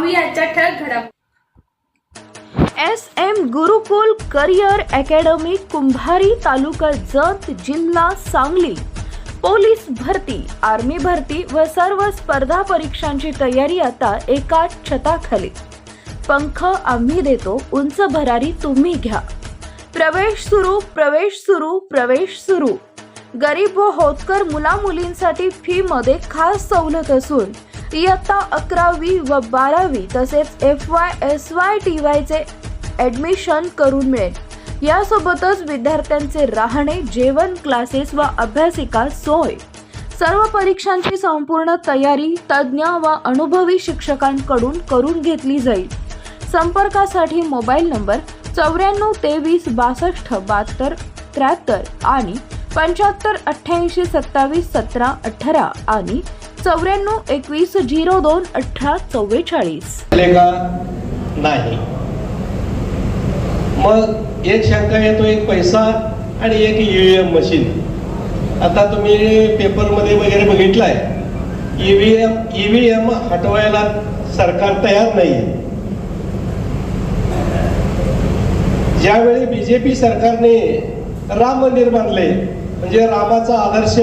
ठळक S M Gurukul career academy Kumbhari तालुका जत जिल्हा Sangli. Police भरती आर्मी भरती व सर्व स्पर्धा परीक्षांची तयारी आता एका छताखाली. पंख आम्ही देतो उंच भरारी तुम्ही घ्या. प्रवेश सुरू प्रवेश सुरू प्रवेश सुरू. गरीब व होतकर मुला मुलींसाठी फी मध्ये खास सवलत असून इयत्ता अकरावी व बारावी तसेच F Y S Y T वायचे admission करून मिळेल. यासोबतच विद्यार्थ्यांचे राहणे जेवण क्लासेस व अभ्यासिका सोय. सर्व परीक्षांची संपूर्ण तयारी तज्ज्ञ व अनुभवी शिक्षकांकडून करून घेतली जाईल. संपर्कासाठी मोबाईल नंबर चौऱ्याण्णव तेवीस बासष्ट बहात्तर त्र्याहत्तर आणि पंच्याहत्तर अठ्ठ्याऐंशी सत्तावीस सतरा अठरा आणि चौऱ्याण्णव एकवीस झिरो दोन अठरा चव्वेचाळीस. नाही. मग एक शंका येतो एक पैसा आणि एक ईव्हीएम मशीन आता तुम्ही पेपरमध्ये वगैरे बघितलाय ईव्हीएम ईव्हीएम हटवायला सरकार तयार नाही. ज्यावेळी बीजेपी सरकारने राम मंदिर बांधले म्हणजे रामाचा आदर्श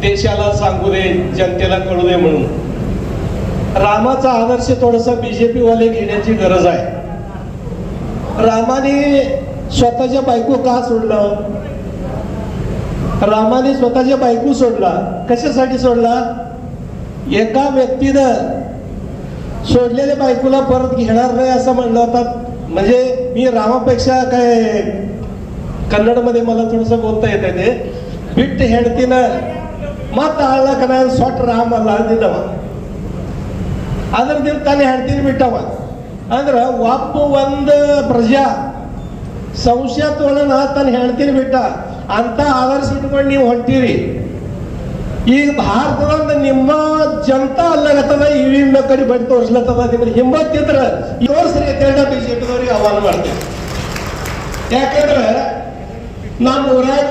देशाला सांगू दे जनतेला कळू दे म्हणून. रामाचा आदर्श थोडस बीजेपी वाले घेण्याची गरज आहे. रामाने स्वतःच्या बायको का सोडलं? रामाने स्वतःच्या बायको सोडला. कशासाठी सोडला? एका व्यक्तीनं सोडलेल्या बायकोला परत घेणार नाही असं म्हणलं होता. म्हणजे मी रामापेक्षा काय कन्नडमध्ये मला थोडस बोलता येते ते. बिट हेडतीनं ಮತ್ತ ನಾನು ಸೊಟ್ಟ ರಾಮ ಅಲ್ಲ ಅಂದಿದ್ದವ ಅದ್ರದಿಂದ ತಾನೇ ಹೆಂಡತಿನ ಬಿಟ್ಟವ. ಅಂದ್ರೆ ಒಬ್ಬ ಒಂದು ಪ್ರಜಾ ಸಂಶಯ ತೋಳನ ತನ್ನ ಹೆಂಡತಿನ ಬಿಟ್ಟ ಅಂತ ಆದರ್ಶ ಇಟ್ಕೊಂಡು ನೀವು ಹೊಂಟೀರಿ. ಈಗ ಭಾರತದ ನಿಮ್ಮ ಜನತಾ ಅಲ್ಲಾಗತ್ತದ ಇವಿ ಕಡೆ ಬಡಿ ತೋರಿಸ್ಲತ್ತದ ನಿಮ್ಗೆ ಹಿಂಬತ್ತಿದ್ರ ತೋರಿಸ್ರಿ ಅಂತ ಬಿಜೆಪಿದವ್ರಿಗೆ ಆಹ್ವಾನ ಮಾಡ್ತೇವೆ. ಯಾಕಂದ್ರೆ ನಮ್ಮ ಊರಾಗ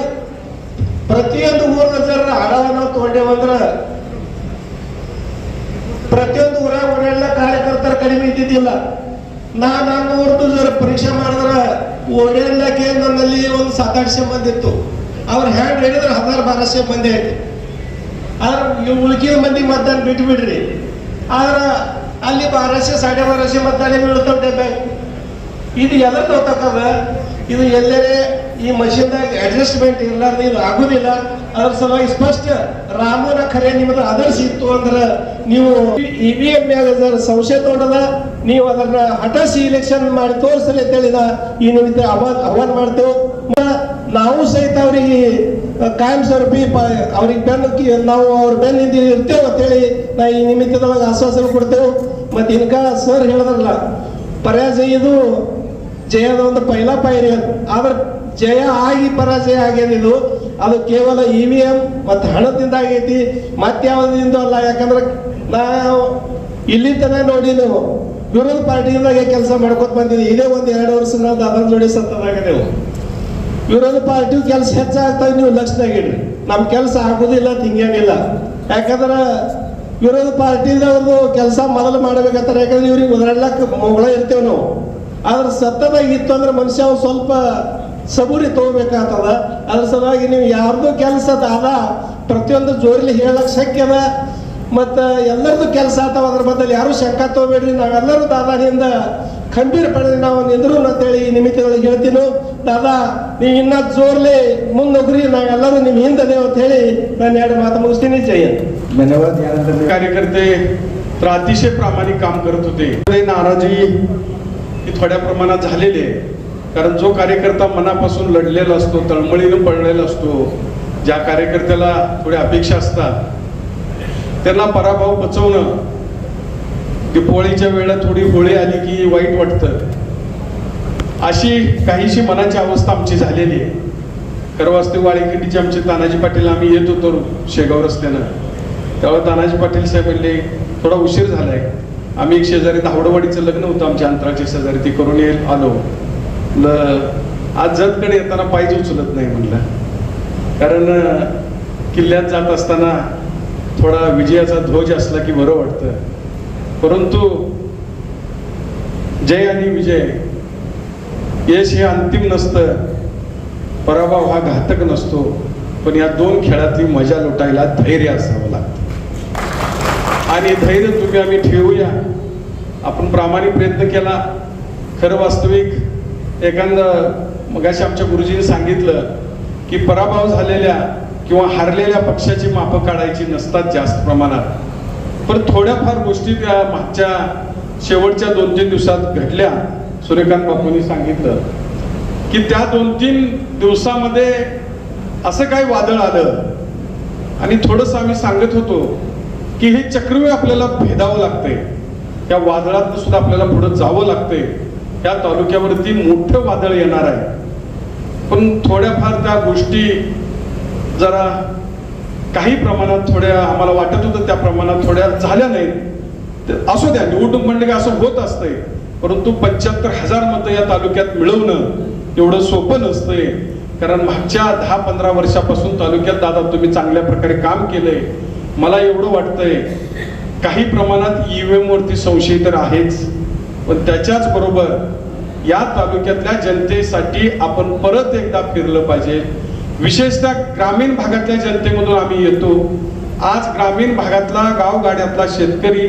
ಪ್ರತಿಯೊಂದು ಊರ್ನ ಜರ ಹಣವನ್ನು ನಾವು ತಗೊಂಡೇವಂದ್ರ ಪ್ರತಿಯೊಂದು ಊರ ಊರೆಲ್ಲ ಕಾರ್ಯಕರ್ತರ ಕಡಿಮೆ ಇದ್ದಿದ್ದಿಲ್ಲ. ನಾ ನನ್ನ ಊರ್ದು ಜರ ಪರೀಕ್ಷೆ ಮಾಡಿದ್ರ ಓಡಾಡ್ಲಕ್ಕೆ ನನ್ನಲ್ಲಿ ಒಂದು ಸಾತಾಡ್ಸೆ ಮಂದಿ ಇತ್ತು. ಅವ್ರ ಹ್ಯಾಂಡ್ ಹಿಡಿದ್ರೆ ಹದಿನಾರು ಬಾರಸೆ ಮಂದಿ ಐತಿ. ಆದ್ರೆ ಉಳ್ಕಿದ ಮಂದಿ ಮತದಾನ ಬಿಟ್ಟು ಬಿಡ್ರಿ. ಆದ್ರ ಅಲ್ಲಿ ಬಾರಶೆ ಸಾಡೆ ಬಾರಶೆ ಮತದಾನ ಬೀಳ್ತಾವ ಇದು ಎಲ್ಲ ಗೊತ್ತಾಕದ ಇದು ಎಲ್ಲರೇ ಈ ಮಷೀನ್ದಾಗ ಅಡ್ಜಸ್ಟ್ಮೆಂಟ್ ಇರ್ಲಾರ್ದು ಇದು ಆಗುದಿಲ್ಲ. ಅದ್ರ ಸಲುವಾಗಿ ಸ್ಪಷ್ಟ ರಾಮನ ಖರೆ ನಿಮ್ದು ಆದರ್ಶ ಇತ್ತು ಅಂದ್ರೆ ನೀವು ಇ ವಿ ಎಂ ಮ್ಯಾಗ ಸಂಶಯ ತೋಡದ ನೀವು ಅದನ್ನ ಹಠಾಸಿ ಇಲೆಕ್ಷನ್ ಮಾಡಿ ತೋರಿಸಲಿ ಅಂತ ಹೇಳಿದ ಈ ನಿಮಿತ್ತ ಆಹ್ವಾನ ಆಹ್ವಾನ ಮಾಡ್ತೇವೆ. ನಾವು ಸಹಿತ ಅವ್ರಿಗೆ ಕಾಯಂ ಸ್ವರೂಪಿ ಅವ್ರಿಗೆ ಬೆನ್ನು ಕಿ- ನಾವು ಅವ್ರ ಬೆನ್ನಿಂದ ಇರ್ತೇವೆ ಅಂತೇಳಿ ನಾ ಈ ನಿಮಿತ್ತದೊಳಗೆ ಆಶ್ವಾಸನೆ ಕೊಡ್ತೇವೆ. ಮತ್ತೆ ಇನ್ಕ ಸರ್ ಹೇಳಿದ್ರಲ್ಲ ಪರ್ಯಾಯ ಇದು ಜಯದ ಒಂದು ಪೈಲ ಪೈರಿ ಆದ್ರೆ ಜಯ ಆಗಿ ಪರಾಜಯ ಆಗ್ಯದ ಇದು ಅದು ಕೇವಲ ಇ ವಿ ಎಂ ಮತ್ತು ಹಣದಿಂದ ಆಗೈತಿ ಮತ್ಯಾವುದರಿಂದ ಅಲ್ಲ, ಯಾಕಂದ್ರೆ ನಾವು ಇಲ್ಲಿ ತನಕ ನೋಡಿ ನೀವು ವಿರೋಧ ಪಾರ್ಟಿಯಿಂದಾಗೆ ಕೆಲಸ ಮಾಡ್ಕೊತ ಬಂದಿದ್ದೀವಿ ಇದೇ ಒಂದು ಎರಡು ವರ್ಷದಿಂದ ನಾವು ಅದನ್ನ ಜೋಡಿ ಸತ್ತದಾಗದೆವು ವಿರೋಧ ಪಾರ್ಟಿ ಕೆಲಸ ಹೆಚ್ಚಾಗ್ತಾವೆ ನೀವು ಲಕ್ಷದಾಗ ಇಡ್ರಿ. ನಮ್ಮ ಕೆಲಸ ಆಗುದಿಲ್ಲ ತಿಂಗೇನಿಲ್ಲ ಯಾಕಂದ್ರೆ ವಿರೋಧ ಪಾರ್ಟಿದವ್ರದ್ದು ಕೆಲಸ ಮೊದಲು ಮಾಡ್ಬೇಕಂತಾರೆ. ಯಾಕಂದ್ರೆ ಇವ್ರಿಗೆ ಉದಾಹರಣಕ್ಕೆ ಮೊಗಳ ಇರ್ತೇವೆ ನಾವು. ಆದ್ರೆ ಸತ್ತದಾಗಿತ್ತು ಅಂದ್ರೆ ಮನುಷ್ಯ ಸ್ವಲ್ಪ ಸಬೂರಿ ತಗೋಬೇಕಾಗ್ತದ ಅದ್ರ ಸಲುವಾಗಿ ನೀವು ಯಾರ್ದು ಕೆಲಸ ಅದ ಪ್ರತಿಯೊಂದು ಜೋರಿಲಿ ಹೇಳಕ್ ಶಕ್ಯ ಅದ ಮತ್ತ ಎಲ್ಲರದು ಕೆಲಸ ಆತಾವ ಅದ್ರ ಬದಲು ಯಾರು ಶಂಕ ತಗೋಬೇಡ್ರಿ ನಾವೆಲ್ಲರೂ ದಾದಾನಿಂದ ಖಂಬೀರ ಪಡೆದು ನಾವು ನಿಂದ್ರು ಅಂತೇಳಿ ಈ ನಿಮಿತ್ತಗಳಿಗೆ ಹೇಳ್ತೀನಿ ದಾದಾ ನೀವು ಇನ್ನ ಜೋರ್ಲಿ ಮುಂದೋಗ್ರಿ ನಾವೆಲ್ಲರೂ ನಿಮ್ ಹಿಂದದೇವ್ ಅಂತ ಹೇಳಿ ನಾನು ಎರಡು ಮಾತು ಮುಗಿಸ್ತೀನಿ ಜಯಂತ್ धन्यवाद यानंतर कार्यकर्ते तर अतिशय प्रामाणिक काम करत होते ते नाराजी ही थोड्या प्रमाणात झालेली आहे कारण जो कार्यकर्ता मनापासून लढलेला असतो तळमळीनं पडलेला असतो ज्या कार्यकर्त्याला थोड्या अपेक्षा असतात त्यांना पराभव पचवणं दिपोळीच्या वेळेला थोडी होळी आली की वाईट वाटतं. अशी काहीशी मनाची अवस्था आमची झालेली आहे. करवास्ते वाळीकिंडीचे आमचे तानाजी पाटील आम्ही येत होतो शेगाव रस्त्यानं. तेव्हा तानाजी पाटील साहेब म्हणले थोडा उशीर झालाय. आम्ही एक शेजारी धावडवाडीचं लग्न होतं आमच्या अंतराच्या शेजारी ते करून येईल आलो. ल- आज जतकडे येताना पायच उचलत नाही म्हटलं कारण किल्ल्यात जात असताना थोडा विजयाचा ध्वज असला की बरं वाटतं. परंतु जय आणि विजय यश हे अंतिम नसतं. पराभव हा घातक नसतो. पण या दोन खेळातली मजा लुटायला धैर्य असावं लागतं. आणि धैर्य तुम्ही आम्ही ठेवूया. आपण प्रामाणिक प्रयत्न केला. खरं वास्तविक एखादं मगाशी आमच्या गुरुजींनी सांगितलं की पराभव झालेल्या किंवा हारलेल्या पक्षाची मापं काढायची नसतात जास्त प्रमाणात. पण थोड्याफार गोष्टी त्या मागच्या शेवटच्या दोन तीन दिवसात घडल्या सूर्यकांत बापूंनी सांगितलं. की त्या दोन तीन दिवसामध्ये असं काही वादळ आलं. आणि थोडस आम्ही सांगत होतो की हे चक्रव्यूह आपल्याला भेदावं लागतंय. या वादळात सुद्धा आपल्याला पुढे जावं लागतंय. या तालुक्यावरती मोठं वादळ येणार आहे. पण थोड्याफार त्या गोष्टी जरा काही प्रमाणात थोड्या आम्हाला वाटत होतं त्या प्रमाणात थोड्या झाल्या नाहीत. असू द्या निवडणूक म्हणलं की असं होत असतंय परंतु पंच्याहत्तर हजार मतं या तालुक्यात मिळवणं एवढं सोपं नसतंय. कारण मागच्या दहा पंधरा वर्षापासून तालुक्यात दादा तुम्ही चांगल्या प्रकारे काम केलंय. मला एवढं वाटतंय. काही प्रमाणात ईव्हीएम वरती संशय तर आहेच. पण त्याच्याच बरोबर या तालुक्यातल्या जनतेसाठी आपण परत एकदा फिरलं पाहिजे. विशेषतः ग्रामीण भागातल्या जनतेमधून आम्ही येतो. आज ग्रामीण भागातला गावगाड्यातला शेतकरी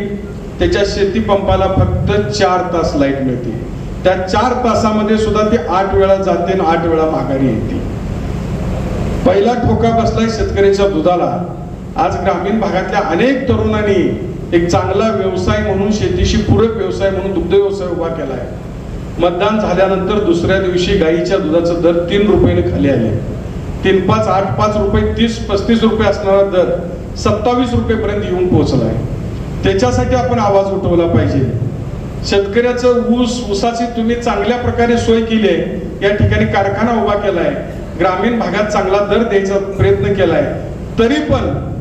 त्याच्या शेती पंपाला फक्त चार तास लाइट मिळते. त्या चार तासामध्ये सुद्धा ती आठ वेळा जाते आणि आठ वेळा माघारी येते. पहिला ठोका बसलाय शेतकऱ्याच्या दुधाला. आज ग्रामीण भागातल्या अनेक तरुणांनी एक चांगला व्यवसाय म्हणून शेतीशी पूरक व्यवसाय म्हणून दुग्ध व्यवसाय उभा केलाय. मतदान झाल्यानंतर दुसऱ्या दिवशी गाईच्या दुधाचा दर तीन रुपयाने खाली आले. तीन पाच आठ पाच रुपये तीस पस्तीस रुपये असणारा दर सत्तावीस रुपयेपर्यंत येऊन पोहोचलाय. त्याच्यासाठी आपण आवाज उठवला पाहिजे. शेतकऱ्याचं ऊस ऊसाची तुम्ही चांगल्या प्रकारे सोय केली आहे या ठिकाणी कारखाना उभा केलाय. ग्रामीण भागात चांगला दर द्यायचा प्रयत्न केलाय. तरी पण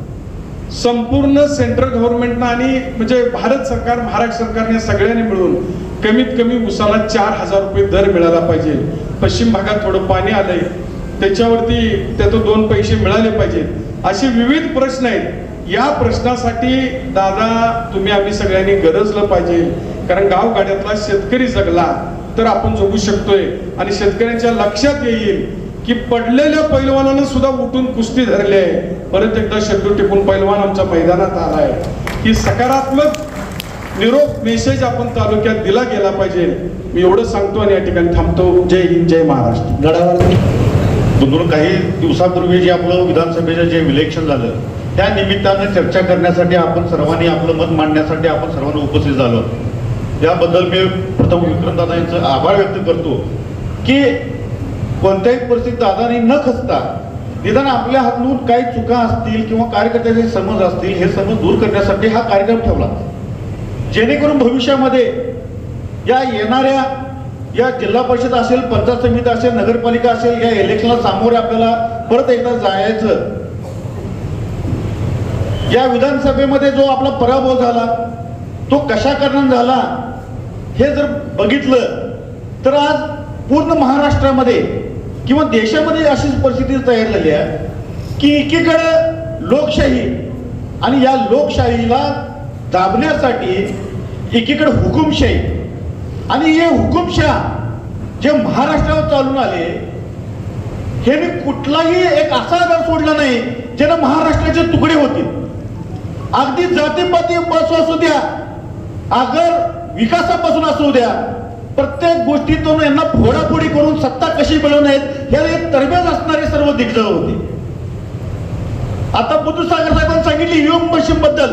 संपूर्ण सेंट्रल गव्हर्नमेंटनं आणि म्हणजे भारत सरकार महाराष्ट्र सरकारने सगळ्यांनी मिळून कमीत कमी उसाला चार हजार रुपये दर मिळाला पाहिजे. पश्चिम भागात थोडं पाणी आलंय. त्याच्यावरती त्यातून दोन पैसे मिळाले पाहिजेत. असे विविध प्रश्न आहेत. या प्रश्नासाठी दादा तुम्ही आम्ही सगळ्यांनी गरजलं पाहिजे. कारण गाव गाड्यातला शेतकरी जगला तर आपण जगू शकतोय. आणि शेतकऱ्यांच्या लक्षात येईल की पडलेल्या पैलवानानं सुद्धा उठून कुस्ती धरली आहे. परत एकदा शेतू टिपून पैलवान आमच्या मैदानात आलाय ही सकारात्मक निरोप मेसेज आपण तालुक्यात दिला गेला पाहिजे. मी एवढं सांगतो आणि या ठिकाणी थांबतो. जय हिंद जय महाराष्ट्र. गडावर दोन काही दिवसापूर्वी जे आपलं विधानसभेचं जे इलेक्शन झालं त्या निमित्तानं चर्चा करण्यासाठी आपण सर्वांनी आपलं मत मांडण्यासाठी आपण सर्वांनी उपस्थित झालो. याबद्दल मी प्रथम विक्रमदादा यांचं आभार व्यक्त करतो की कोणत्याही परिस्थितीत दादानी न खचता निदान आपल्या हातून काही चुका असतील किंवा कार्यकर्त्याचे समज असतील हे समज दूर करण्यासाठी हा कार्यक्रम ठेवला. जेणेकरून भविष्यामध्ये या येणाऱ्या या जिल्हा परिषद असेल पंचायत समिती असेल नगरपालिका असेल या इलेक्शनला सामोरे आपल्याला परत एकदा जायचं. या विधानसभेमध्ये जो आपला पराभव झाला तो कशा कारण झाला हे जर बघितलं तर आज पूर्ण महाराष्ट्रामध्ये किंवा देशामध्ये अशी परिस्थिती तयार झाली आहे की एकीकडे लोकशाही आणि या लोकशाहीला दाबण्यासाठी एकीकडे हुकुमशाही आणि हे हुकुमशाह जे महाराष्ट्रावर चालून आले हे मी कुठलाही एक असा आधार सोडला नाही ज्यानं महाराष्ट्राचे तुकडे होतील. अगदी जातीपाती पासून असू द्या अगर विकासापासून असू द्या प्रत्येक गोष्टीतून यांना फोडाफोडी करून सत्ता कशी मिळवण्यात या एक तरबेज असणारे सर्व दिग्गज होते. आता बुद्धसागर साहेबांनी सांगितले योग मशीन बद्दल.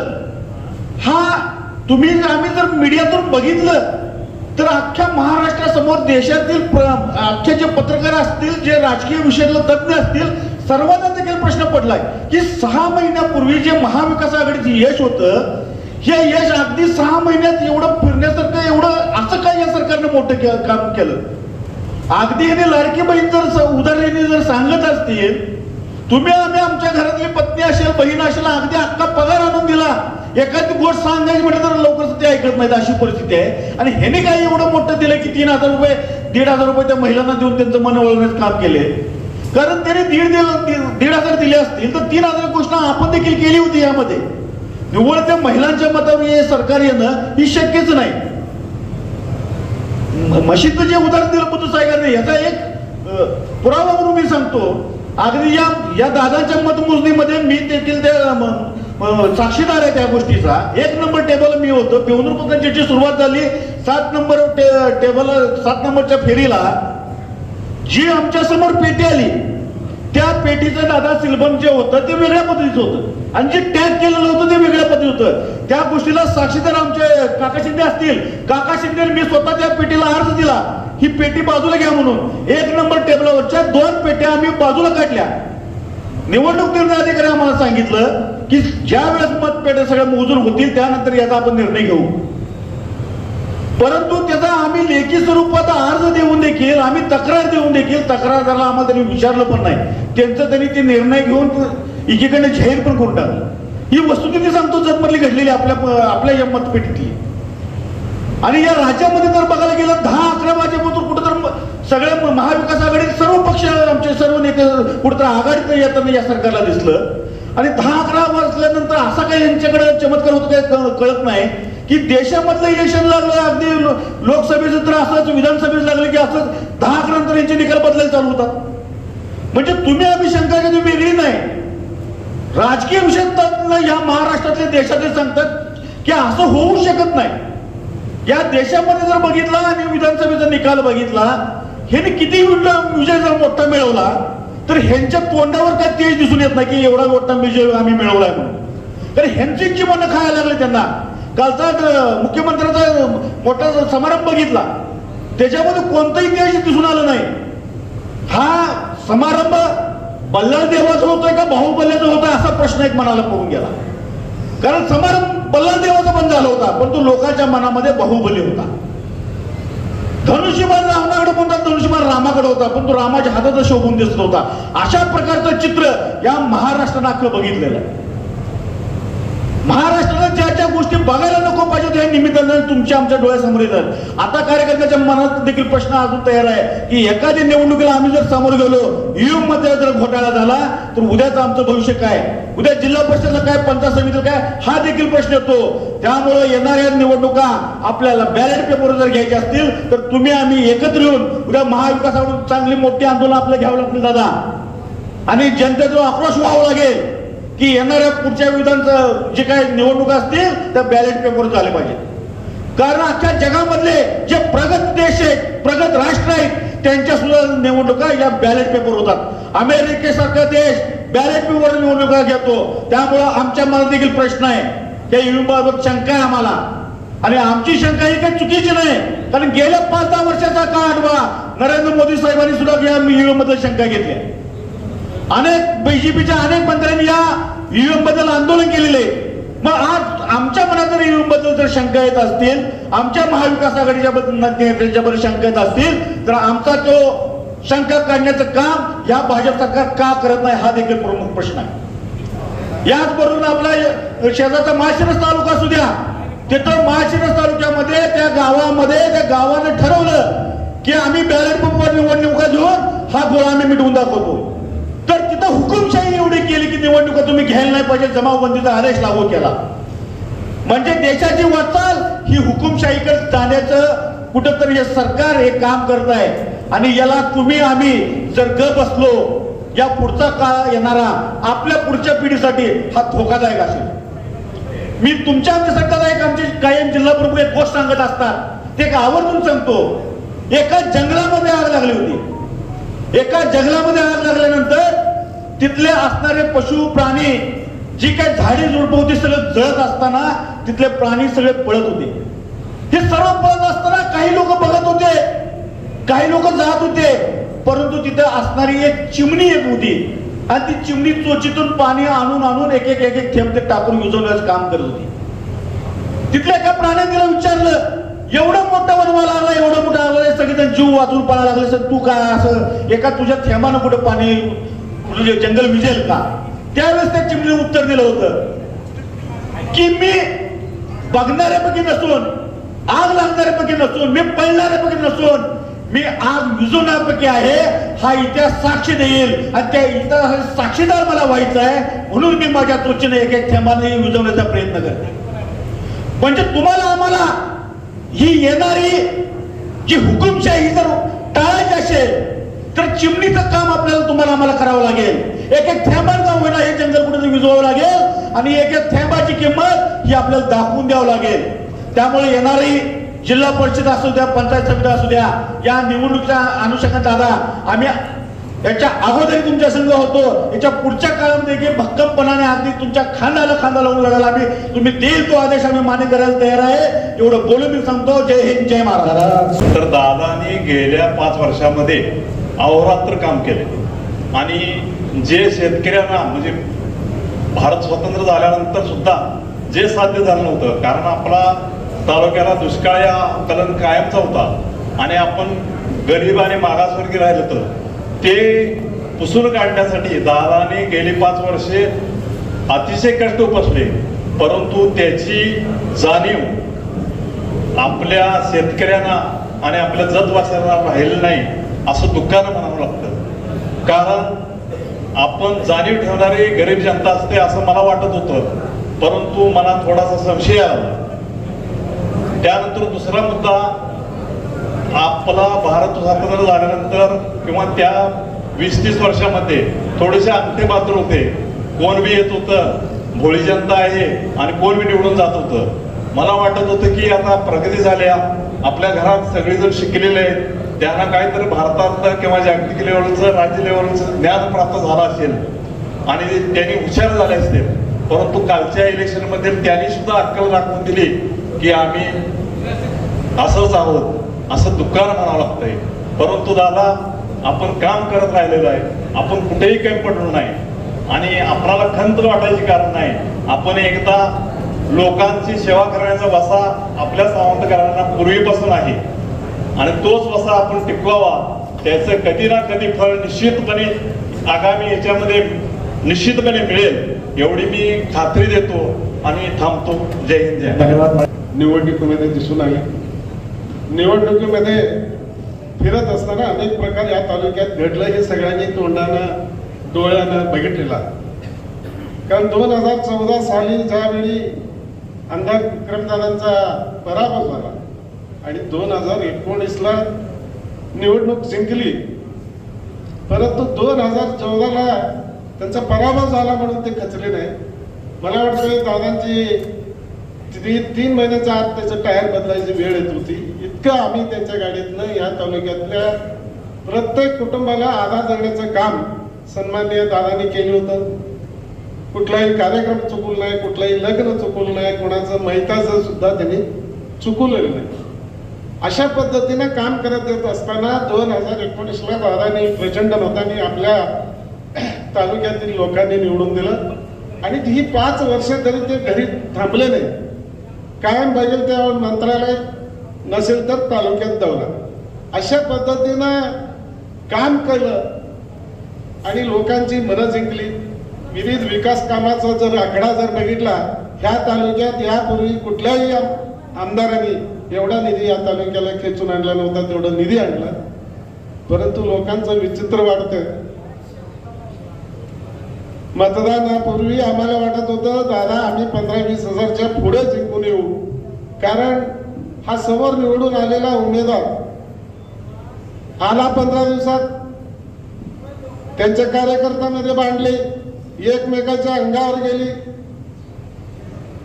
हा तुम्ही आम्ही जर मीडियातून बघितलं तर अख्ख्या महाराष्ट्रासमोर देशातील प्र- अख्खे जे पत्रकार असतील जे राजकीय विषयातले तज्ज्ञ असतील सर्वांना देखील प्रश्न पडलाय की सहा महिन्यापूर्वी जे महाविकास आघाडीचं यश होतं हे यश अगदी सहा महिन्यात एवढं फिरण्यासारखं एवढं असं काय या सरकारनं मोठं काम केलं? अगदी याने लाडकी बहीण जर स- जर सांगत असतील तुम्ही आम्ही आमच्या घरातली पत्नी असेल बहीण असेल अगदी आत्ता पगार आणून दिला. एखादी गोष्ट सांगायची म्हटलं तर लवकर ते ऐकत नाहीत अशी परिस्थिती आहे. आणि ह्याने काय एवढं मोठं दिलं की तीन हजार रुपये दीड हजार रुपये त्या महिलांना देऊन त्यांचं मन वळवण्याचं काम केले? कारण त्याने दीड दीड दीड हजार दिले असतील तर तीन हजार घोषणा आपण देखील केली होती यामध्ये. निव्वळ त्या महिलांच्या मतावर हे सरकार येणं ही शक्यच नाही. मशीद जे उदाहरण दिलं बुद्ध साहेबांनी याचा एक पुरावा म्हणून मी सांगतो. अगदी या या दादाच्या मतमोजणीमध्ये मी देखील त्या साक्षीदार आहे त्या गोष्टीचा. एक नंबर टेबल मी होतो. पेवनूर ज्याची सुरुवात झाली. सात नंबर टे- टेबल सात नंबरच्या फेरीला जी आमच्यासमोर पेटी आली त्या पेटीचं दादा सिल्बम जे होतं ते वेगळ्या पद्धतीचं होतं. आणि जे टॅग केलेलं होतं ते वेगळ्या होतं. त्या गोष्टीला साक्षीदार आमचे काका शिंदे असतील. काका शिंदे मी स्वतः त्या पेटीला अर्ज दिला. ही पेटी बाजूला घ्या म्हणून. एक नंबर टेबलावरच्या दोन पेट्या आम्ही बाजूला काढल्या. निवडणूक निर्णय अधिकारी आम्हाला सांगितलं की ज्या वेळेस मतपेट्या सगळ्या मोजून होतील त्यानंतर याचा आपण निर्णय घेऊ. परंतु त्याचा आम्ही लेखी स्वरूपात अर्ज देऊन देखील आम्ही तक्रार देऊन देखील तक्रारदाराला आम्हाला त्यांनी विचारलं पण नाही. त्यांचं त्यांनी ते निर्णय घेऊन एकीकडे जाहीर पण करून टाकलं. ही वस्तुस्थिती सांगतो? जगमधली घडलेली आपल्या आपल्या या मतपेटीतली. आणि या राज्यामध्ये जर बघायला गेलं दहा अकरा वाजेपासून कुठं तर सगळ्या म- महाविकास आघाडीत सर्व पक्ष आमचे सर्व नेते कुठं तर आघाडीत येताना या सरकारला दिसलं. आणि दहा अकरा वाजल्यानंतर असा काही यांच्याकडे चमत्कार होतो काय कळत नाही की देशामधलं इलेक्शन लागलं अगदी लो- लोकसभेचं तर असंच विधानसभेचं लागलं की असंच दहा अकरा नंतर यांचे निकाल बदलायला चालू होतात. म्हणजे तुम्ही अभिशंका शंका वेगळी नाही. राजकीय विषय या महाराष्ट्रातले देशातले सांगतात की असं होऊ शकत नाही. या देशामध्ये जर बघितला आणि विधानसभेचा निकाल बघितला ह्याने किती विजय जर मोठा मिळवला तर ह्यांच्या तोंडावर काय तेज दिसून येत नाही की एवढा मोठा विजय आम्ही मिळवलाय म्हणून. तर ह्यांची जी मनं खायला लागले त्यांना. कालचा द- मुख्यमंत्र्याचा मोठा समारंभ बघितला त्याच्यामध्ये कोणतंही तेज दिसून आलं नाही. हा समारंभ बल्लाळ देवाचा होतोय का बाहुबल्याचा होतोय असा प्रश्न एक मनाला पडून गेला. कारण समारंभ बल्लाळ देवाचा पण झाला होता परंतु लोकांच्या मनामध्ये बाहुबली होता. धनुष्यबाण रावणाकडे होता धनुष्यबाण रामाकडे होता पण तो रामाच्या हातात शोभून दिसत होता. अशा प्रकारचं चित्र या महाराष्ट्रानं अख्खं बघितलेलं आहे. महाराष्ट्राला गोष्टी बघायला नको पाहिजे त्या निमित्तानं तुमच्या आमच्या डोळ्यासमोर येतात. आता कार्यकर्त्याच्या मनात देखील प्रश्न अजून तयार आहे की एखादी निवडणुकीला आम्ही जर समोर गेलो ईव्हीएममध्ये जर घोटाळा झाला तर उद्याचं आमचं भविष्य काय? उद्या जिल्हा परिषदला काय पंचायत समितीला काय? हा देखील प्रश्न येतो. त्यामुळे येणाऱ्या निवडणुका आपल्याला बॅलेट पेपर जर घ्यायचे असतील तर तुम्ही आम्ही एकत्र येऊन उद्या महाविकासावर चांगली मोठी आंदोलन आपल्याला घ्यावं लागतील दादा. आणि जनतेचा आक्रोश व्हावं लागेल. की येणाऱ्या पुढच्या विधानचं जे काय निवडणुका असतील त्या बॅलेट पेपर झाले पाहिजे कारण अख्ख्या जगामधले जे प्रगत देश आहेत प्रगत राष्ट्र आहेत त्यांच्या सुद्धा निवडणुका या बॅलेट पेपर होतात. अमेरिकेसारखा देश बॅलेट पेपर निवडणुका घेतो. त्यामुळं आमच्या मनात देखील प्रश्न आहे. त्या ईव्हीएम शंका आहे आम्हाला. आणि आमची शंका ही काही चुकीची नाही. कारण गेल्या पाच दहा वर्षाचा काळ आठवा. नरेंद्र मोदी साहेबांनी सुद्धा या ईव्हीएमबद्दल शंका घेतली आहे. अनेक बीजेपीच्या अनेक मंत्र्यांनी या ईव्हीएमबद्दल आंदोलन केलेले मग आज आमच्या मनात जर ईव्हीएमबद्दल जर शंका येत असतील आमच्या महाविकास आघाडीच्या बद्दल शंका येत असतील तर आमचा तो शंका काढण्याचं काम या भाजप सरकार का करत नाही हा देखील प्रमुख प्रश्न आहे. याचबरोबर आपला शेजारचा माळशिरस तालुका असू द्या तिथं माळशिरस तालुक्यामध्ये त्या गावामध्ये त्या गावाने ठरवलं की आम्ही बॅलेट पेपर निवडणुका घेऊन हा गोळा आम्ही मिटवून दाखवतो. तिथं हुकुमशाही एवढी केली की निवडणुका तुम्ही घ्यायला नाही पाहिजे जमावबंदीचा आदेश लागू केला. म्हणजे देशाची वाटचाल ही हुकुमशाहीकडे जाण्याचं कुठंतरी हे सरकार हे काम करत आहे. आणि याला तुम्ही आम्ही जर ग बसलो या पुढचा काळ येणारा आपल्या पुढच्या पिढीसाठी हा धोकादायक असेल. मी तुमच्या आमच्या सरकारदायक आमचे कायम जिल्हा प्रमुख एक गोष्ट सांगत असतात. ते एक आवर्जून सांगतो. एका जंगलामध्ये आग लागली होती. एका जंगलामध्ये आग लागल्यानंतर तिथले असणारे पशु प्राणी जी काय झाडी झुडपं होती सगळं जळत असताना तिथले प्राणी सगळे पळत होते. हे सर्व पळत असताना काही लोक बघत होते काही लोक जात होते परंतु तिथे असणारी एक चिमणी एक होती. आणि ती चिमणी चोचीतून पाणी आणून आणून एक एक एक एक थेंब ते टाकून विजवण्याचं काम करत होती. तिथल्या एका प्राण्याने तिला विचारलं एवढं मोठा वनवा लागला एवढं मोठं लागलं सगळेजण जीव वाचून पळायला लागले सर तू काय असं एका तुझ्या थेंबानं कुठं पाणी म्हणजे जंगल विजेल का? त्यावेळेस त्या चिमणीने उत्तर दिलं होतं की मी बघणाऱ्यापैकी नसून आग लागणाऱ्यापैकी नसून मी पळणाऱ्यापैकी नसून मी आज विजवण्यापैकी आहे हा इतिहास साक्षी देईल. आणि त्या इतिहास साक्षीदार मला व्हायचं आहे म्हणून मी माझ्या त्वचेने एक एक थेंबाने विजवण्याचा प्रयत्न करते म्हणजे तुम्हाला आम्हाला ही येणारी जी हुकुमशाही जर टाळायची असेल तर चिमणीचं काम आपल्याला तुम्हाला आम्हाला करावं लागेल. एक एक थेंबांचा होईना हे जंगल कुठे विजवावं लागेल आणि एक एक थेंबाची किंमत ही आपल्याला दाखवून द्यावं लागेल. त्यामुळे येणारी जिल्हा परिषद असू द्या पंचायत समिती असू द्या या निवडणुकीच्या अनुषंगाने दादा आम्ही याच्या अगोदर तुमच्या संघ होतो. याच्या पुढच्या काळामध्ये की भक्कमपणाने अगदी तुमच्या खांद्याला खांदा लावून लढायला आम्ही तुम्ही देईल तो आदेश आम्ही मान्य करायला तयार आहे. एवढं बोलून मी सांगतो. जय हिंद जय महाराज तर दादानी गेल्या पाच वर्षामध्ये अहोरात्र काम केले. आणि जे शेतकऱ्यांना म्हणजे भारत स्वतंत्र झाल्यानंतर सुद्धा जे साध्य झालं नव्हतं कारण आपला तालुक्याला दुष्काळ या कलन कायमचा होता आणि आपण गरीब आणि मागासवर्गीय राहिलं होतं ते पुसून काढण्यासाठी दादाने गेली पाच वर्षे अतिशय कष्ट उपसले परंतु त्याची जाणीव आपल्या शेतकऱ्यांना आणि आपल्या जतवास्यांना राहिली नाही. असं दुःखानं म्हणावं लागतं. कारण आपण जाणीव ठेवणारी गरीब जनता असते असं मला वाटत होतं. परंतु मला थोडासा संशय आला. त्यानंतर दुसरा मुद्दा आपला भारत स्वातंत्र्य झाल्यानंतर किंवा त्या वीस तीस वर्षामध्ये थोडेसे अंगठे होते. कोण बी येत होतं भोळी जनता आहे आणि कोण बी निवडून जात होतं. मला वाटत होतं की आता प्रगती झाल्या. आपल्या घरात सगळेजण शिकलेले आहेत. त्यांना काहीतरी भारतातलं किंवा जागतिक लेवलचं राज्य लेवलचं ज्ञान प्राप्त झालं असेल आणि त्यांनी हुशार झाले असतील परंतु कालच्या इलेक्शनमध्ये त्यांनी सुद्धा अक्कल दाखवून दिली की आम्ही असंच आहोत असं दुकान म्हणावं लागतंय. परंतु दादा आपण काम करत राहिलेलो आहे आपण कुठेही काही पडलो नाही आणि आपणाला खंत वाटायची कारण नाही. आपण एकदा लोकांची सेवा करण्याचा वसा आपल्या सावंतकरांना पूर्वीपासून आहे. आणि तोच वसा आपण टिकवावा. त्याचं कधी ना कधी फळ निश्चितपणे आगामी याच्यामध्ये निश्चितपणे मिळेल. एवढी मी खात्री देतो आणि थांबतो. जय हिंद जय धन्यवाद निवडणुकीमध्ये दिसून आले. निवडणुकीमध्ये फिरत असताना अनेक प्रकार या तालुक्यात घडलं. हे सगळ्यांनी तोंडानं डोळ्यानं बघितलेलं कारण दोन हजार चौदा साली ज्यावेळी आमदार विक्रमदादांचा पराभव झाला आणि दोन हजार एकोणीसला निवडणूक जिंकली. परंतु दोन हजार चौदाला त्यांचा पराभव झाला म्हणून ते खचले नाही. मला वाटतं दादांची ती तीन महिन्याच्या आत त्याचं टायर बदलायची वेळ येत होती. इतकं आम्ही त्यांच्या गाडीतनं या तालुक्यातल्या प्रत्येक कुटुंबाला आधार देण्याचं काम सन्माननीय दादांनी केलं होतं. कुठलाही कार्यक्रम चुकून नाही कुठलाही लग्न चुकून नाही कोणाचं मैताचं सुद्धा त्यांनी चुकवलेलं नाही. अशा पद्धतीनं काम करत येत असताना दोन हजार एकोणीसला दादांनी प्रचंड मतांनी आपल्या तालुक्यातील लोकांनी निवडून दिलं. आणि ही पाच वर्ष तरी ते घरी थांबले नाही. कायम पाहिजे त्या मंत्रालय नसेल तर तालुक्यात दौरा. अशा पद्धतीनं काम केलं आणि लोकांची मनं जिंकली. विविध विकास कामाचा जर आकडा जर बघितला ह्या तालुक्यात यापूर्वी कुठल्याही आम- आमदारांनी एवढा निधी या तालुक्याला खेचून आणला नव्हता तेवढा निधी आणला. परंतु लोकांचं विचित्र वाटतं मतदानापूर्वी आम्हाला वाटत होतं दादा आम्ही पंधरा वीस हजारच्या पुढे जिंकून येऊ. कारण हा समोर निवडून आलेला उमेदवार आला पंधरा दिवसात. त्यांच्या कार्यकर्त्यामध्ये बांधले एकमेकाच्या अंगावर गेली.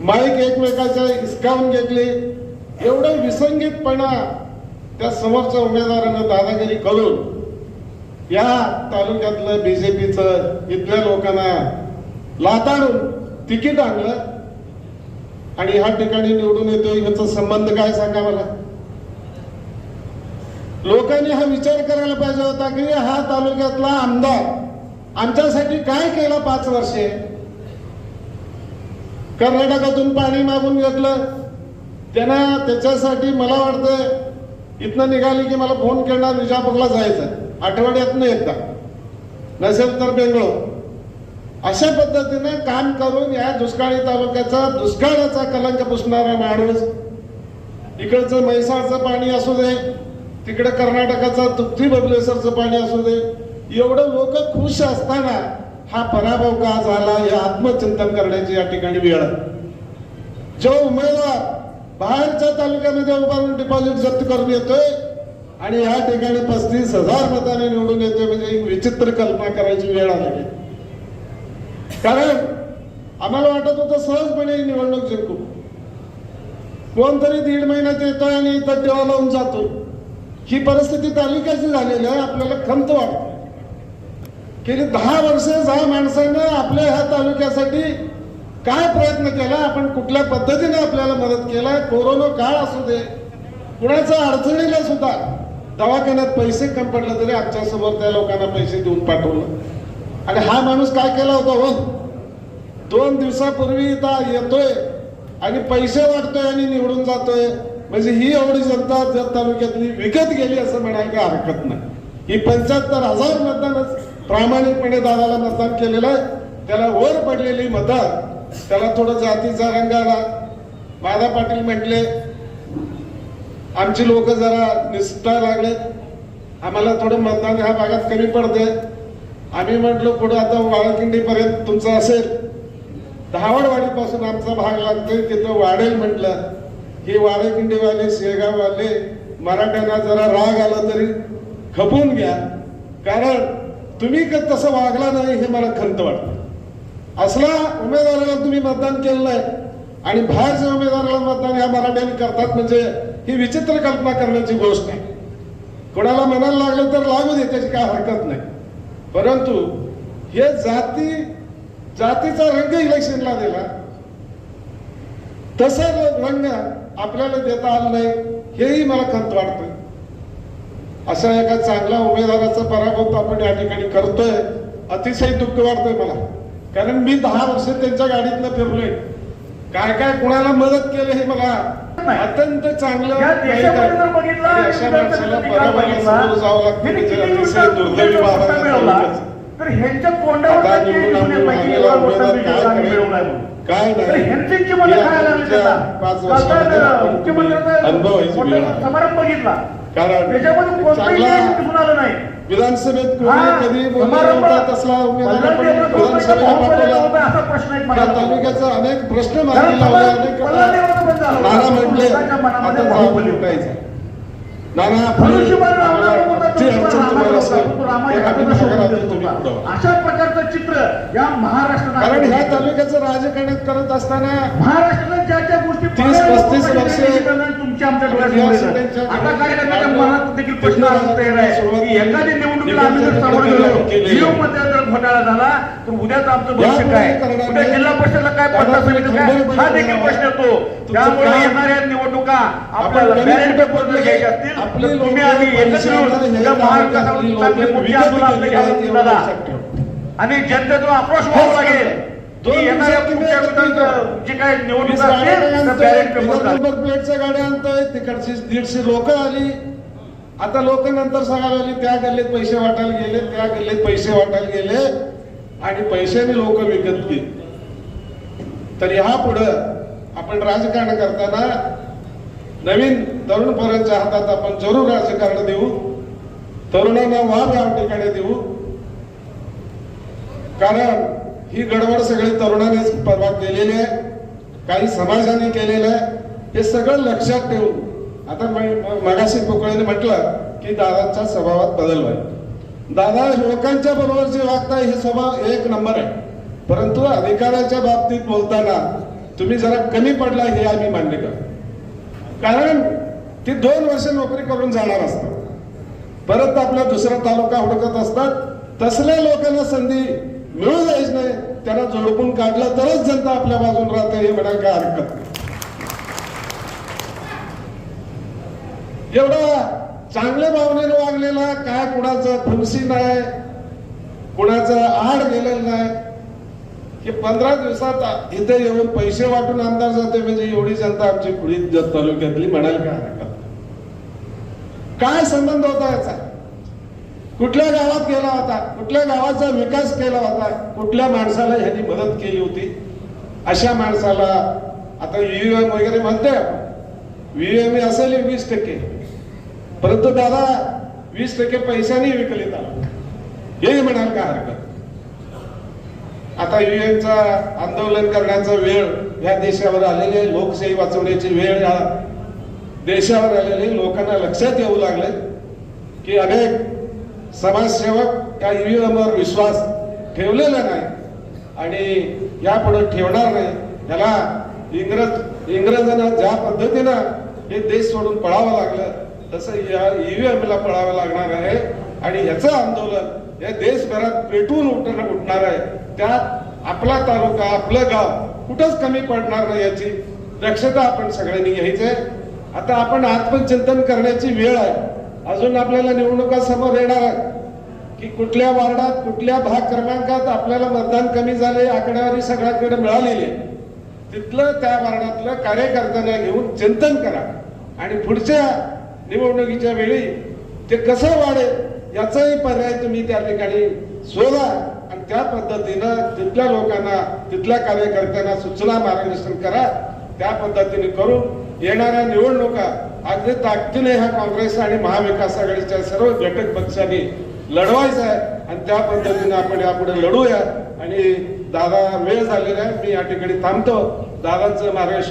माईक एकमेकाच्या हिसकावून घेतली. एवढं विसंगीतपणा त्या समोरच्या उमेदवारानं दादागिरी करून या तालुक्यातलं बीजेपीचं इथल्या लोकांना लाताडून तिकीट आणलं. आणि ह्या ठिकाणी निवडून येतो याचा संबंध काय सांगा मला? लोकांनी हा विचार करायला पाहिजे होता की हा तालुक्यातला आमदार आमच्यासाठी काय केलं पाच वर्षे? कर्नाटकातून पाणी मागून घेतलं. त्यांना त्याच्यासाठी मला वाटतं इथनं निघाली की मला फोन करणार निजापूरला जायचं आठवड्यातनं एकदा. नसेल तर बेंगळूर. अशा पद्धतीने काम करून या दुष्काळी तालुक्याचा दुष्काळाचा कलंक पुसणारा माणूस इकडचं म्हैसाळचं पाणी असू दे तिकडे कर्नाटकाचं तुप्ती बबलेश्वरचं पाणी असू दे एवढं लोक खुश असताना हा पराभव का झाला हे आत्मचिंतन करण्याची या ठिकाणी वेळ जो उमेदवार बाहेरच्या तालुक्यामध्ये उभारून डिपॉझिट जप्त करून येतोय. आणि या ठिकाणी पस्तीस हजार मताने निवडून येतोय म्हणजे एक विचित्र कल्पना करायची वेळ आलेली कारण आम्हाला वाटत होतं सहजपणे निवडणूक जिंकू. कोणतरी दीड महिन्यात येतोय आणि इथं देवा लावून जातोय. ही परिस्थिती तालुक्याची झालेली आहे आपल्याला खंत वाटते. गेली दहा वर्षे ज्या माणसानं आपल्या ह्या तालुक्यासाठी काय प्रयत्न केला आपण कुठल्या पद्धतीने आपल्याला मदत केला कोरोना काळ असू दे कुणाचा अडचणीला सुद्धा दवाखान्यात पैसे कमी पडले तरी आमच्यासमोर त्या लोकांना पैसे देऊन पाठवलं. आणि हा माणूस काय केला होता हो? दोन दिवसापूर्वी इथं येतोय आणि पैसे वाटतोय आणि निवडून जातोय. म्हणजे ही एवढी जनता जत तालुक्यातली विकत गेली असं म्हणायला काही हरकत नाही. ही पंच्याहत्तर हजार मतदानच प्रामाणिकपणे दादाला मतदान केलेलं आहे. त्याला वर पडलेली मतं त्याला थोडं जातीचा रंग आला माधा पाटील म्हटले आमची लोक जरा निसटा लागले. आम्हाला थोडं मतदान ह्या भागात कमी पडते आम्ही म्हटलो पुढे आता वाळकिंडी पर्यंत तुमचं असेल. दहावडवाडीपासून आमचा भाग लागतोय तिथं वाढेल म्हटलं. हे वाळकिंडीवाले शेगाववाले मराठ्यांना जरा राग आला तरी खपून घ्या. कारण तुम्ही क- तसं वागला नाही हे मला खंत वाटतं. असला उमेदवाराला तुम्ही मतदान केलेलं आणि बाहेरच्या उमेदवाराला मतदान ह्या मराठ्यांनी करतात म्हणजे ही विचित्र कल्पना करण्याची गोष्ट आहे. कोणाला म्हणायला लागलं तर लागू दे त्याची काय हरकत नाही. परंतु हे जाती जातीचा रंग इलेक्शनला दिला. तसा रंग आपल्याला देता आलं नाही हेही मला खंत वाटतं अशा एका चांगल्या उमेदवाराचा पराभव आपण या ठिकाणी करतोय अतिशय दुःख वाटतंय मला. कारण मी दहा वर्ष त्यांच्या गाडीतनं फिरलोय. काय काय कुणाला मदत केली हे मला अत्यंत चांगलं अशा माणसाला बघितला, समोर जावं लागतं अतिशय दुर्दैवी काय नाही. आहे. समारंभ बघितला. कारण चांगला विधानसभेत कोणी कधी विधानसभेला होता असा प्रश्न एक त्या मला होता. तालुक्याचा अनेक प्रश्न मार्गी लावले अनेक. नाना म्हटले आता होता. उठायचं नाना अडचण तुम्हाला असेल तुम्ही. अशा प्रकारचं चित्र या महाराष्ट्रात कारण ह्या तालुक्याचं राजकारण करत असताना महाराष्ट्रात ज्या ज्या गोष्टी तीस, पस्तीस वर्षे तुमच्या आमच्या डोळ्यासमोर या येतं. त्यांच्या- आता काय करण्याच्या मनात देखील प्रश्न असता आहे एखादी निवडणुकीला आम्ही जर सामोरं गेलो. जीवमध्ये जर घोटाळा झाला तर उद्याच आमचं भविष्य काय? उद्या जिल्हा परिषदला काय पंचायत समिती काय? हा देखील. प्रश्न येतो. त्यामुळे येणाऱ्या निवडणुका आपल्याला बॅलेट पेपर घ्यायचे असतील आपली तर तुम्ही आम्ही एकत्र येऊन तालुक्यातली महाराष्ट्रासाठी चांगली मोठी आंदोलन घेतली घ्यावं दादा. आणि जनतेतून आक्रोश व्हावा लागेल. जी काय निवडणूक प्लेटच्या गाड्या आणतोय तिकडची दीडशे लोक आली. आता लोक नंतर सांगायला लागले त्या गल्लीत पैसे वाटायला गेले त्या गल्लीत पैसे वाटायला गेले आणि पैशाने लोक विकत घेत. तर ह्या पुढं आपण राजकारण करताना नवीन तरुण पोरांच्या हातात आपण जरूर राजकारण देऊ तरुणांना वाव या ठिकाणी देऊ. कारण ही गडबड सगळी तरुणानेच परवा केलेली आहे काही समाजाने केलेलं आहे हे सगळं लक्षात ठेवून आता म- मगाशी पोकळ्याने म्हटलं की दादांच्या स्वभावात बदल व्हाय दादा लोकांच्या बरोबर जे वागताय हे स्वभाव एक नंबर आहे. परंतु अधिकाराच्या बाबतीत बोलताना तुम्ही जरा कमी पडला हे आम्ही मान्य करतो. कारण ती दोन वर्ष नोकरी करून जाणार असतात. परत आपला दुसरा तालुका हुडकत असतात. तसल्या लोकांना संधी मिळू द्यायची नाही. त्यांना जोडपून काढलं तरच जनता आपल्या बाजून राहते हे म्हणायला काय हरकत नाही. एवढा चांगल्या भावनेनं वागलेला काय कुणाचं खुमसी नाही कुणाचं आड गेलेलं नाही की पंधरा दिवसात इथे येऊन पैसे वाटून आमदार जाते म्हणजे एवढी जनता आमची पुढी जत तालुक्यातली म्हणाल काय हरकत काय संबंध होता याचा? कुठल्या गावात गेला होता? कुठल्या गावाचा विकास केला होता? कुठल्या माणसाला ह्यांनी मदत केली होती? अशा माणसाला आता व्हीएम वगैरे म्हणते आपण. व्हीएम असेल वीस टक्के. परंतु दादा वीस टक्के पैशाने विकले त्याला हे म्हणाल का हरकत? आता युएनचा आंदोलन करण्याचा वेळ या देशावर आलेले लोकशाही वाचवण्याची वेळ या देशावर आलेले लोकांना लक्षात येऊ लागले की अनेक समाजसेवक या ईव्हीएम वर विश्वास ठेवलेला नाही आणि यापुढे ठेवणार नाही. याला इंग्रज इंग्रजांना ज्या पद्धतीनं हे देश सोडून पळावं लागलं तसं या ईव्हीएमला पळावं लागणार आहे. आणि याचं आंदोलन या देशभरात पेटून उठणार उठणार आहे. त्यात आपला तालुका आपलं गाव कुठंच कमी पडणार नाही याची दक्षता आपण सगळ्यांनी घ्यायचंय आता आपण आत्मचिंतन करण्याची वेळ आहे. अजून आपल्याला निवडणुका समोर येणार आहेत की कुठल्या वार्डात कुठल्या भाग क्रमांकात आपल्याला मतदान कमी झाले आकडेवारी सगळ्याकडे मिळालेली आहे. तिथलं त्या वार्डातलं कार्यकर्त्यांना घेऊन चिंतन करा. आणि पुढच्या निवडणुकीच्या वेळी ते कसं वाढेल याचाही पर्याय तुम्ही त्या ठिकाणी शोधा आणि त्या पद्धतीनं तिथल्या लोकांना तिथल्या कार्यकर्त्यांना सूचना मार्गदर्शन करा. त्या पद्धतीने करून येणाऱ्या निवडणुका अगदी ताकदीने ह्या काँग्रेस आणि महाविकास आघाडीच्या सर्व घटक पक्षांनी लढवायचं आहे. आणि त्या पद्धतीने आपण यापुढे लढूया. आणि दादा वेळ झालेला आहे. मी या ठिकाणी थांबतो. दादांचं मार्गदर्शन